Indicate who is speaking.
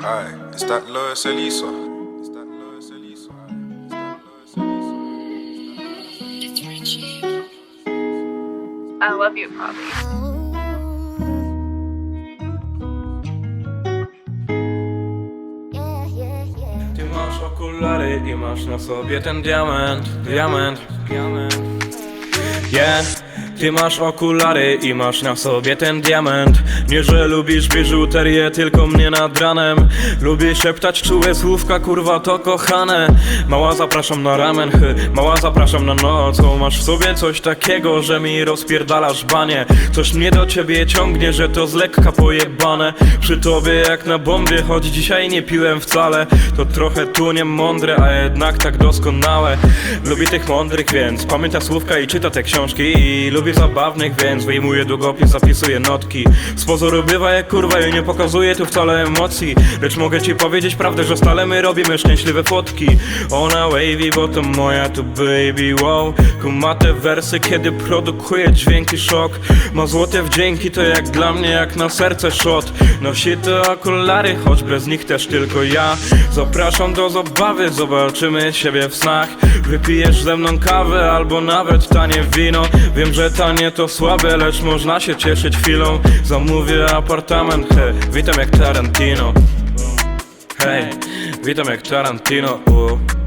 Speaker 1: Aye, it's that Lois Elisa. It's that Lois Elisa. It's that Lois Elisa.
Speaker 2: I love you, Poppy.
Speaker 3: Ty masz okulary i masz na sobie ten diament, diament, diament. Yeah. Ty masz okulary i masz na sobie ten diament. Nie, że lubisz biżuterię, tylko mnie nad ranem. Lubię szeptać czułe słówka, kurwa to kochane. Mała zapraszam na ramen, hy, mała zapraszam na noc. Bo Masz w sobie coś takiego, że mi rozpierdalasz banie. Coś mnie do ciebie ciągnie, że to z lekka pojebane. Przy tobie jak na bombie, choć dzisiaj nie piłem wcale. To trochę tu nie mądre, a jednak tak doskonałe. Lubię tych mądrych, więc pamięta słówka i czyta te książki. I lubię zabawnych, więc wyjmuję długopis, zapisuję notki. Z pozoru bywa jak kurwa i nie pokazuje tu wcale emocji. Lecz mogę ci powiedzieć prawdę, że stale my robimy szczęśliwe fotki. Ona wavy, bo to moja tu baby, wow. Kuma te wersy, kiedy produkuje dźwięki szok. Ma złote wdzięki, to jak dla mnie, jak na serce shot Nosi te okulary, choć bez nich też tylko ja. Zapraszam do zabawy, zobaczymy siebie w snach. Wypijesz ze mną kawę, albo nawet tanie wino. Wiem, że tanie to słabe, lecz można się cieszyć chwilą Zamówię apartament, he, witam jak Tarantino Hej, witam jak Tarantino u.